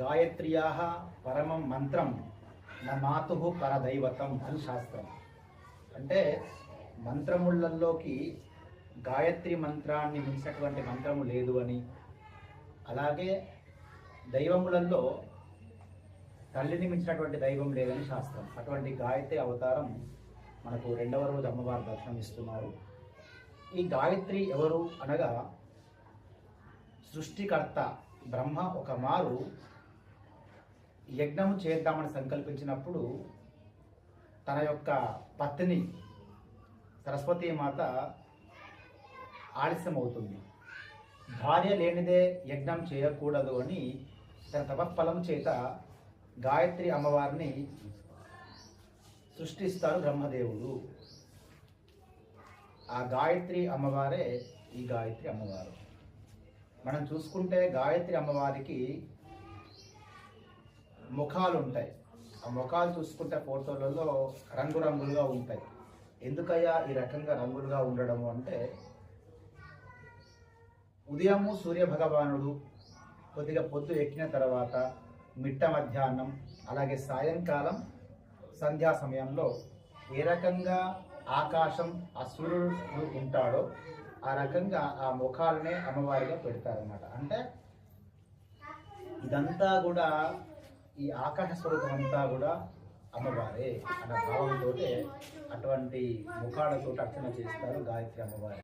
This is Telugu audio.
గాయత్ర్యా పరమం మంత్రం నా మాతు పరదైవతం అని శాస్త్రం. అంటే మంత్రములలోకి గాయత్రి మంత్రాన్ని మించినటువంటి మంత్రము లేదు అని. అలాగే దైవములలో తల్లిని మించినటువంటి దైవం లేదని శాస్త్రం. అటువంటి గాయత్రి అవతారం మనకు రెండవ రోజు అమ్మవారు దర్శనం ఇస్తున్నారు. ఈ గాయత్రి ఎవరు అనగా సృష్టికర్త బ్రహ్మ ఒక మారు యజ్ఞము చేద్దామని సంకల్పించినప్పుడు తన యొక్క పత్ని సరస్వతీ మాత ఆలస్యమవుతుంది. భార్య లేనిదే యజ్ఞం చేయకూడదు అని తన తపఫలం చేత గాయత్రి అమ్మవారిని సృష్టిస్తారు బ్రహ్మదేవుడు. ఆ గాయత్రి అమ్మవారే ఈ గాయత్రి అమ్మవారు. మనం చూసుకుంటే గాయత్రి అమ్మవారికి ముఖాలు ఉంటాయి ఆ ముఖాలు చూసుకుంటే ఫోటోలలో రంగురంగులుగా ఉంటాయి. ఎందుకయ్యా ఈ రకంగా రంగులుగా ఉండడము అంటే ఉదయము సూర్య భగవానుడు కొద్దిగా పొద్దు ఎక్కిన తర్వాత మిట్ట మధ్యాహ్నం అలాగే సాయంకాలం సంధ్యా సమయంలో ఏ రకంగా ఆకాశం ఆ సూర్యుడు ఉంటాడో ఆ రకంగా ఆ ముఖాలనే అమ్మవారిగా పెడతారన్నమాట. అంటే ఇదంతా కూడా ఈ ఆకాశ స్వరూపం అంతా కూడా అమ్మవారే అన్న భావంతో అటువంటి ముఖాలతో అర్చన చేస్తారు గాయత్రి అమ్మవారి.